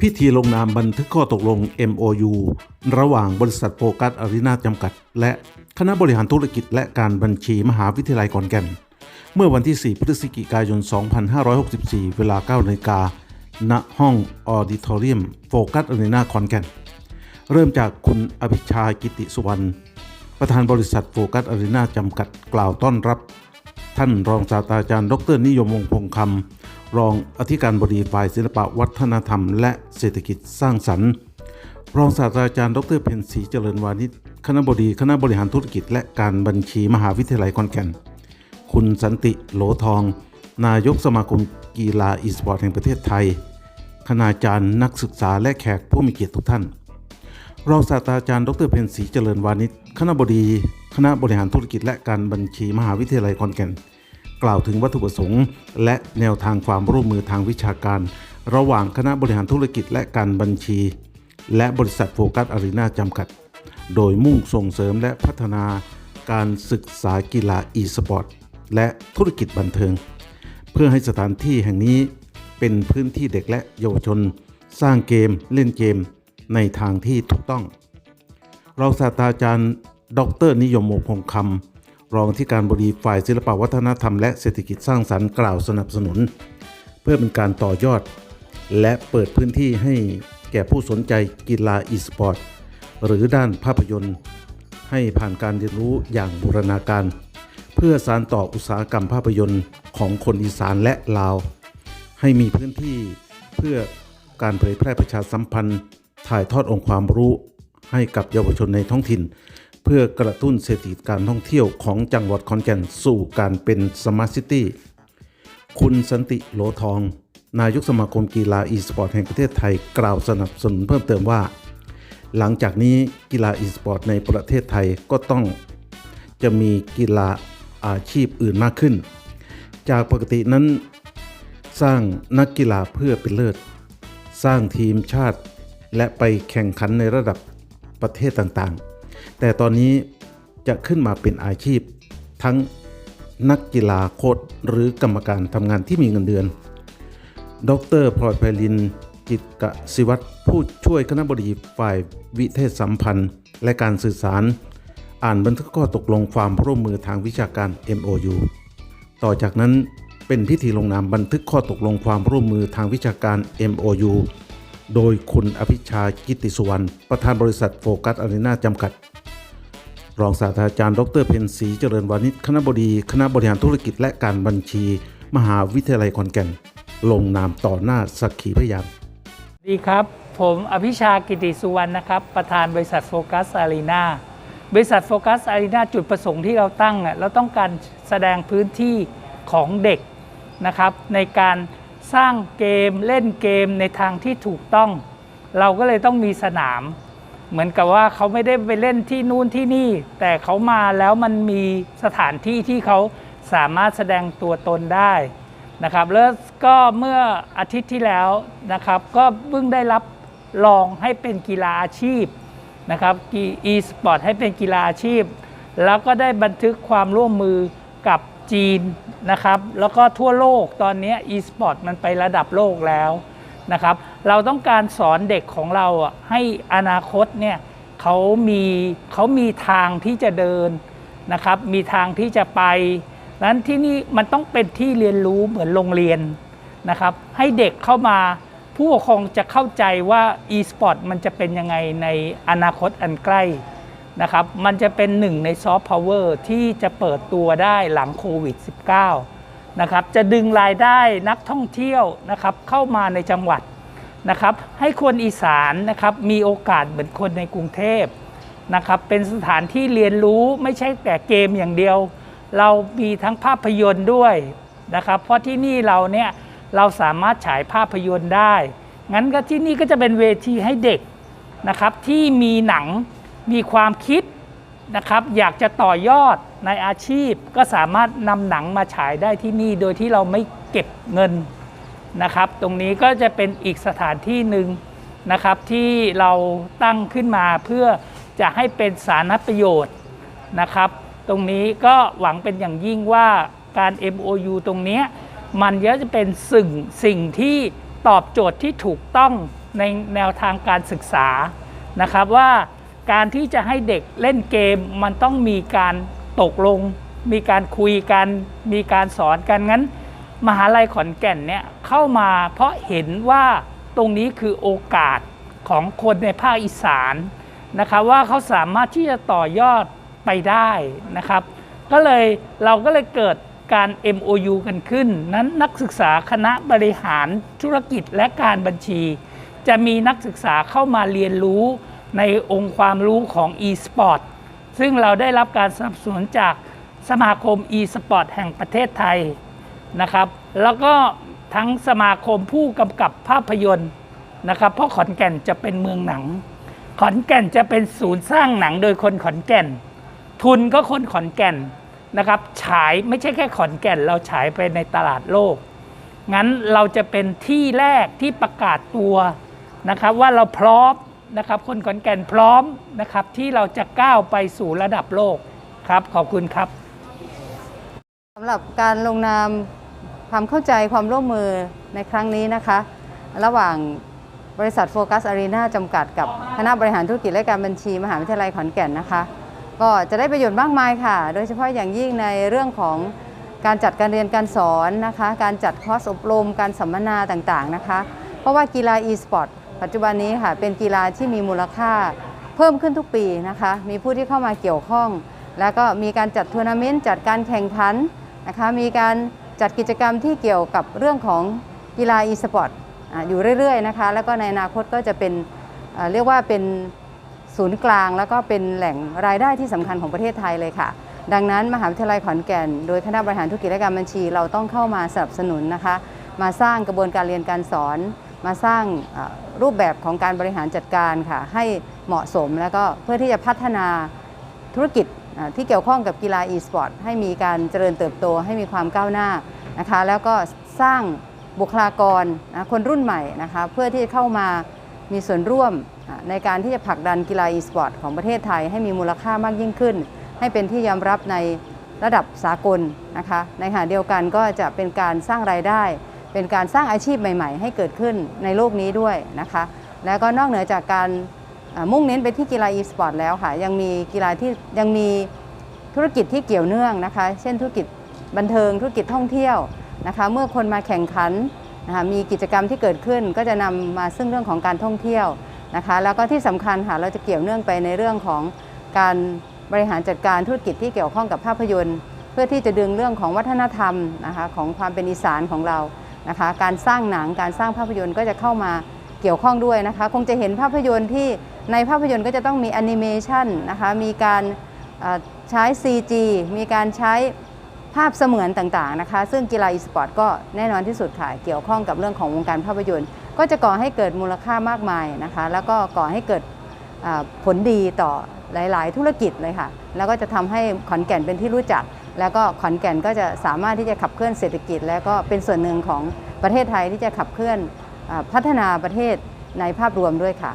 พิธีลงนามบันทึกข้อตกลง MOU ระหว่างบริษัทโฟกัสอารีนาจำกัด และคณะบริหารธุรกิจและการบัญชีมหาวิทยาลัยขอนแก่น เมื่อวันที่ 4 พฤศจิกายน 2564 เวลา9นาฬิกาณห้องออดิทอเรียมโฟกัสอารีนาขอนแก่น เริ่มจากคุณอภิชากิติสุวรรณ ประธานบริษัทโฟกัสอารีนาจำกัดกล่าวต้อนรับ ท่านรองศาสตราจารย์ ดรนิยมวงพงษ์คำ รองอธิการบดีฝ่ายศิลปวัฒนธรรม และเศรษฐกิจสร้างสรรค์ รองศาสตราจารย์ ดรเพ็ญศรีเจริญวานิชคณะบดีคณะบริหารธุรกิจ และการบัญชีมหาวิทยาลัยขอนแก่น คุณสันติโหลทอง นายกสมาคมกีฬาอีสปอร์ตแห่งประเทศไทย คณาจารย์นักศึกษาและแขกผู้มีเกียรติทุกท่าน รองศาสตราจารย์ ดรเพ็ญศรีเจริญวานิชคณะบดี คณะบริหารธุรกิจ และการบัญชีมหาวิทยาลัยขอนแก่น กล่าวถึงวัตถุประสงค์ และแนวทางความร่วมมือทางวิชาการ ระหว่างคณะบริหารธุรกิจและการบัญชี และบริษัทโฟกัสอารีนาจำกัด โดยมุ่งส่งเสริมและพัฒนาการศึกษากีฬาอีสปอร์ตและธุรกิจบันเทิง เพื่อให้สถานที่แห่งนี้เป็นพื้นที่เด็กและเยาวชน สร้างเกมเล่นเกมในทางที่ถูกต้อง เรองศาสตราจารย์ ดรนิยมวงศ์พงคำ รองที่การบดีฝ่ายศิลปวัฒนธรรมและเศรษฐกิจสร้างสรรค์กล่าวสนับสนุน เพื่อเป็นการต่อยอด และเปิดพื้นที่ให้แก่ผู้สนใจกีฬาอีสปอร์ตหรือด้านภาพยนตร์ ให้ผ่านการเรียนรู้อย่างบูรณาการ เพื่อสานต่ออุตสาหกรรมภาพยนตร์ของคนอีสานและลาว ให้มีพื้นที่เพื่อการเผยแพร่ประชาสัมพันธ์ ถ่ายทอดองค์ความรู้ให้กับเยาวชนในท้องถิ่น เพื่อกระตุ้นเศรษฐกิจการท่องเที่ยวของจังหวัดขอนแก่นสู่การเป็นสมาร์ทซิตี้ คุณสันติโลทอง นายกสมาคมกีฬาอีสปอร์ตแห่งประเทศไทยกล่าวสนับสนุนเพิ่มเติมว่า หลังจากนี้กีฬาอีสปอร์ตในประเทศไทยก็ต้องจะมีกีฬาอาชีพอื่นมากขึ้น จากปกตินั้น สร้างนักกีฬาเพื่อเป็นเลิศ สร้างทีมชาติ และไปแข่งขันในระดับประเทศต่างๆ แต่ตอนนี้จะขึ้นมาเป็นอาชีพ ทั้งนักกีฬาโค้ชหรือกรรมการทำงานที่มีเงินเดือน ดรพลอยไพลิน จิตกศิวัตรผู้ช่วยคณะบดีฝ่ายวิเทศสัมพันธ์ และการสื่อสาร อ่านบันทึกข้อตกลงความร่วมมือทางวิชาการ MOU ต่อจากนั้นเป็นพิธีลงนามบันทึกข้อตกลงความร่วมมือทางวิชาการ MOU โดยคุณอภิชากิติสุวรรณ ประธานบริษัทโฟกัสอารีนาจำกัด รองศาสตราจารย์ ดรเพนศรีเจริญวานิชคณะบดีคณะบริหารธุรกิจและการบัญชี มหาวิทยาลัยขอนแก่น ลงนามต่อหน้าสักขีพยานดีครับ ผมอภิชากิติสุวรรณนะครับ ประธานบริษัทโฟกัสอารีนาบริษัทโฟกัสอารีนาจุดประสงค์ที่เราตั้งอะเราต้องการแสดงพื้นที่ของเด็กนะครับ ในการสร้างเกมเล่นเกมในทางที่ถูกต้อง เราก็เลยต้องมีสนาม เหมือนกับว่าเขาไม่ได้ไปเล่นที่นู่นที่นี่ แต่เขามาแล้วมันมีสถานที่ที่เขาสามารถแสดงตัวตนได้นะครับแล้วก็เมื่ออาทิตย์ที่แล้วนะครับ ก็เพิ่งได้รับรองให้เป็นกีฬาอาชีพนะครับ e-sport ให้เป็นกีฬาอาชีพ แล้วก็ได้บันทึกความร่วมมือกับจีนนะครับ แล้วก็ทั่วโลกตอนนี้ e-sport มันไประดับโลกแล้ว นะครับ เราต้องการสอนเด็กของเราให้อนาคตเนี่ยเขามีเขามีทางที่จะเดินนะครับ มีทางที่จะไปนั้นที่นี่มันต้องเป็นที่เรียนรู้เหมือนโรงเรียนนะครับ ให้เด็กเข้ามาผู้ปกครองจะเข้าใจว่า e-sport มันจะเป็นยังไงในอนาคตอันใกล้นะครับ มันจะเป็นหนึ่งในซอฟต์พาวเวอร์ที่จะเปิดตัวได้หลังโควิด -19 นะครับจะดึงรายได้นักท่องเที่ยวนะครับเข้ามาในจังหวัดนะครับให้คนอีสานนะครับมีโอกาสเหมือนคนในกรุงเทพนะครับเป็นสถานที่เรียนรู้ไม่ใช่แต่เกมอย่างเดียว เรามีทั้งภาพยนตร์ด้วยนะครับเพราะที่นี่เราเนี่ยเราสามารถฉายภาพยนตร์ได้ งั้นก็ที่นี่ก็จะเป็นเวทีให้เด็กนะครับที่มีหนังมีความคิด นะครับอยากจะต่อยอดในอาชีพก็สามารถนำหนังมาฉายได้ที่นี่โดยที่เราไม่เก็บเงินนะครับ ตรงนี้ก็จะเป็นอีกสถานที่หนึ่งนะครับที่เราตั้งขึ้นมาเพื่อจะให้เป็นสาธารณประโยชน์นะครับ ตรงนี้ก็หวังเป็นอย่างยิ่งว่าการ MOU ตรงนี้มันก็จะเป็นสิ่งสิ่งที่ตอบโจทย์ที่ถูกต้องในแนวทางการศึกษานะครับว่า การที่จะให้เด็กเล่นเกมมันต้องมีการตกลง มีการคุยกัน มีการสอนกันงั้น มหาลัยขอนแก่นเนี่ยเข้ามาเพราะเห็นว่าตรงนี้คือโอกาสของคนในภาคอีสานนะครับว่าเขาสามารถที่จะต่อยอดไปได้นะครับ ก็เลยเราก็เลยเกิดการ MOU กันขึ้น นั้นนักศึกษาคณะบริหารธุรกิจและการบัญชี จะมีนักศึกษาเข้ามาเรียนรู้ ในองค์ความรู้ของ e-sport ซึ่งเราได้รับการสนับสนุนจากสมาคม e-sport แห่งประเทศไทยนะครับ แล้วก็ทั้งสมาคมผู้กำกับภาพยนตร์นะครับ เพราะขอนแก่นจะเป็นเมืองหนัง ขอนแก่นจะเป็นศูนย์สร้างหนังโดยคนขอนแก่น ทุนก็คนขอนแก่นนะครับ ฉายไม่ใช่แค่ขอนแก่น เราฉายไปในตลาดโลก งั้นเราจะเป็นที่แรกที่ประกาศตัวนะครับว่าเราพร้อม นะครับคนขอนแก่นพร้อมนะครับที่เราจะก้าวไปสู่ระดับโลกครับ ขอบคุณครับสำหรับการลงนามความเข้าใจความร่วมมือในครั้งนี้นะคะ ระหว่างบริษัทโฟกัสอารีนาจำกัดกับคณะบริหารธุรกิจและการบัญชี มหาวิทยาลัยขอนแก่นนะคะ ก็จะได้ประโยชน์มากมายค่ะ โดยเฉพาะอย่างยิ่งในเรื่องของการจัดการเรียนการสอนนะคะ การจัดคอร์สอบรม การสัมมนาต่างๆนะคะ เพราะว่ากีฬา e-sport ปัจจุบันนี้ค่ะเป็นกีฬาที่มีมูลค่าเพิ่มขึ้นทุกปีนะคะ มีผู้ที่เข้ามาเกี่ยวข้อง แล้วก็มีการจัดทัวร์นาเมนต์จัดการแข่งขันนะคะมีการจัดกิจกรรมที่เกี่ยวกับเรื่องของกีฬา e-sport อ่าอยู่เรื่อยๆนะคะแล้วก็ในอนาคตก็จะเป็นเเรียกว่าเป็นศูนย์กลาง แล้วก็เป็นแหล่งรายได้ที่สำคัญของประเทศไทยเลยค่ะ ดังนั้นมหาวิทยาลัยขอนแก่น โดยคณะบริหารธุรกิจและการบัญชี เราต้องเข้ามาสนับสนุนนะคะ มาสร้างกระบวนการเรียนการสอน มาสร้างรูปแบบของการบริหารจัดการค่ะให้เหมาะสมแล้วก็เพื่อที่จะพัฒนาธุรกิจที่เกี่ยวข้องกับกีฬา e-sport ให้มีการเจริญเติบโตให้มีความก้าวหน้านะคะแล้วก็สร้างบุคลากรคนรุ่นใหม่นะคะเพื่อที่จะเข้ามามีส่วนร่วมในการที่จะผลักดันกีฬา e-sport ของประเทศไทย ให้มีมูลค่ามากยิ่งขึ้น ให้เป็นที่ยอมรับในระดับสากลนะคะในขณะเดียวกันก็จะเป็นการสร้างรายได้ เป็นการสร้างอาชีพใหม่ ๆ ให้เกิดขึ้นในโลกนี้ด้วยนะคะ แล้วก็นอกเหนือจากการมุ่งเน้นไปที่กีฬา e-sport แล้วค่ะ ยังมีกีฬาที่ยังมีธุรกิจที่เกี่ยวเนื่องนะคะ เช่นธุรกิจบันเทิงธุรกิจท่องเที่ยวนะคะ เมื่อคนมาแข่งขันนะคะมีกิจกรรมที่เกิดขึ้นก็จะนำมาซึ่งเรื่องของการท่องเที่ยวนะคะ แล้วก็ที่สำคัญค่ะเราจะเกี่ยวเนื่องไปในเรื่องของการบริหารจัดการธุรกิจที่เกี่ยวข้องกับภาพยนตร์ เพื่อที่จะดึงเรื่องของวัฒนธรรมนะคะของความเป็นอีสานของเรา นะคะ การสร้างหนังการสร้างภาพยนตร์ก็จะเข้ามาเกี่ยวข้องด้วยนะคะ คงจะเห็นภาพยนตร์ที่ในภาพยนตร์ก็จะต้องมีแอนิเมชันนะคะ มีการใช้ CG มีการใช้ภาพเสมือนต่างๆนะคะ ซึ่งกีฬา e-sport ก็แน่นอนที่สุดค่ะ เกี่ยวข้องกับเรื่องของวงการภาพยนตร์ ก็จะก่อให้เกิดมูลค่ามากมายนะคะ แล้วก็ก่อให้เกิดผลดีต่อหลาย ๆ ธุรกิจเลยค่ะ แล้วก็จะทำให้ขอนแก่นเป็นที่รู้จัก แล้วก็ขอนแก่นก็จะสามารถที่จะขับเคลื่อนเศรษฐกิจ แล้วก็เป็นส่วนหนึ่งของประเทศไทยที่จะขับเคลื่อนพัฒนาประเทศในภาพรวมด้วยค่ะ